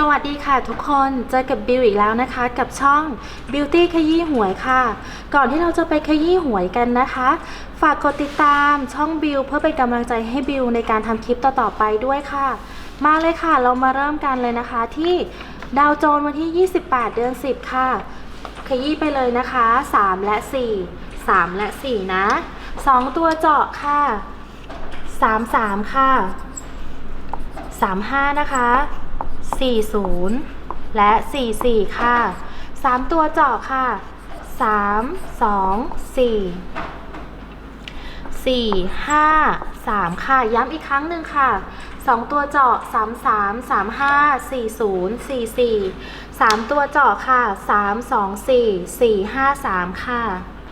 สวัสดีค่ะทุกคนเจอกับบิวอีกแล้วนะคะ กับช่อง Beauty ขยี้หวยค่ะ ก่อนที่เราจะไปขยี้หวยกันนะคะ ฝากกดติดตามช่องบิวเพื่อเป็นกำลังใจให้บิวในการทำคลิปต่อๆไปด้วยค่ะ มาเลยค่ะเรามาเริ่มกันเลยนะคะที่ดาวโจนส์วันที่ 28 เดือน 10 ค่ะ ขยี้ไปเลยนะคะ 3 และ 4 3 และ 4 นะ 2 ตัวเจาะค่ะ 33 ค่ะ 35 นะคะ 40 และ 44 ค่ะ 3 ตัวเจาะค่ะ 3 2 4 4 5 3 ค่ะ ย้ำอีกครั้งหนึ่งค่ะ 2 ตัวเจาะ 33 35 40 44 3 ตัวเจาะค่ะ 3 2 4 4 5 3 ค่ะ